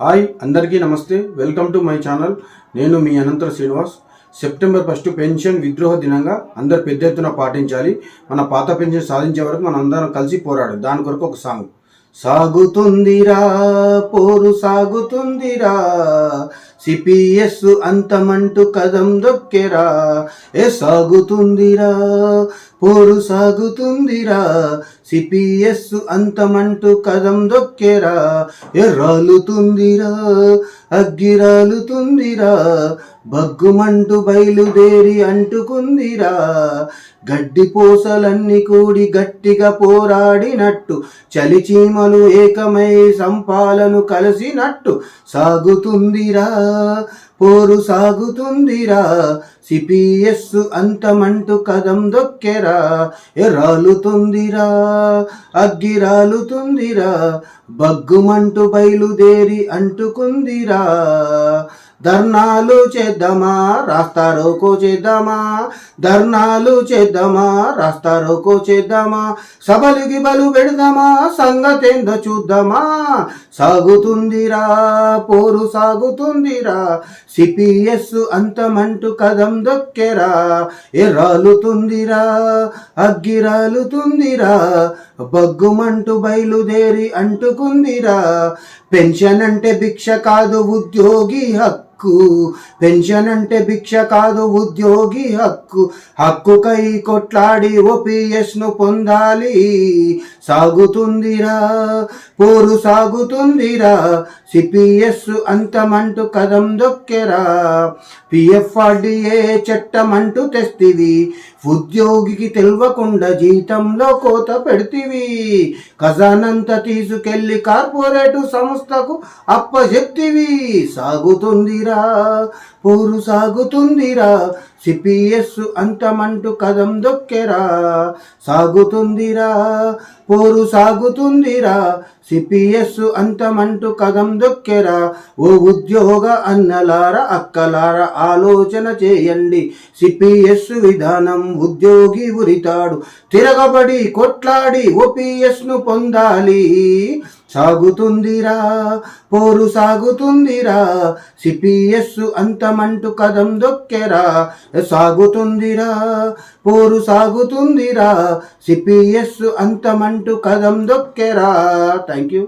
Hi అందరికీ నమస్తే. Welcome to my channel. నేను మీ అనంతర శ్రీనివాస్. సెప్టెంబర్ ఫస్ట్ పెన్షన్ విద్రోహ దినంగా అందరు పెద్ద ఎత్తున పాటించాలి. మన పాత పెన్షన్ సాధించే వరకు మనం అందరం కలిసి పోరాడు. దాని కొరకు ఒక సాంగ్. సాగుతుందిరా పోరు సాగుతుందిరా. సిపిఎస్ అంతమంటూ కదం దొక్కెరా. ఏ సాగుతుందిరా పోరు సాగుతుందిరా. సిపిఎస్ అంతమంటూ కదం దొక్కెరా. ఎర్రాలుతుందిరా అగ్గిరాలుతుందిరా. బగ్గుమంటూ బయలుదేరి అంటుకుందిరా. గడ్డి పూసలన్నీ కూడి గట్టిగా పోరాడినట్టు చలిచీమలు ఏకమై సంపాలను కలిసినట్టు సాగుతుందిరా. పోరు సాగుతుందిరా. సిపిఎస్ అంతమంటూ కదం దొక్కెరా. ఎరాలుతుందిరా అగ్గి రాలుతుందిరా బగ్గుమంటూ బయలుదేరి అంటుకుందిరా. ధర్నాలు చేద్దామా? రాస్తారోకో చేద్దామా? ధర్నాలు చేద్దామా? రాస్తారోకో చేద్దామా? సభలకి బలు పెడదామా? సంగతేందో చూద్దామా? సాగుతుందిరా పోరు సాగుతుందిరా. సిపిఎస్ అంతమంటూ కదం దొక్కెరా. ఎర్రాలుతుందిరా అగ్గిరాలుతుందిరా. బగ్గుమంటూ బయలుదేరి అంటుకుందిరా. పెన్షన్ అంటే భిక్ష కాదు ఉద్యోగి హక్కు. పెన్షన్ అంటే భిక్ష కాదు ఉద్యోగి హక్కు. హక్కుకై కొట్లాడి ఓపీఎస్ను పొందాలి. సాగుతుందిరా పోరు సాగుతుందిరా. సిపిఎస్ అంతమంటూ కదం దొక్కెరా. పిఎఫ్ఆర్డిఏ చట్టం అంటూ తెస్తివి. ఉద్యోగికి తెల్వకుండా జీతంలో కోత పెడితివి. ఖజానంత తీసుకెళ్ళి కార్పొరేటు సంస్థకు అప్పజెప్తివి. సాగుతుందిరా పోరు సాగుతుందిరా సిపిఎస్ అంతమంటూ కదం దొక్కెరా. సాగుతుందిరా పోరు సాగుతుందిరా సిపిఎస్ అంతమంటూ కదం దొక్కెరా. ఓ ఉద్యోగ అన్నలార అక్కలార ఆలోచన చేయండి. సిపిఎస్ విధానం ఉద్యోగి ఉరితాడు. తిరగబడి కొట్లాడి ఓపీఎస్ను పొందాలి. సాగుతుందిరా పోరు సాగుతుందిరా సిపిఎస్ అంతమంటూ కదం దొక్కెరా సాగుతుందిరా పోరు సాగుతుందిరా సిపిఎస్ అంతమంటూ కదం దొక్కెరా. Thank you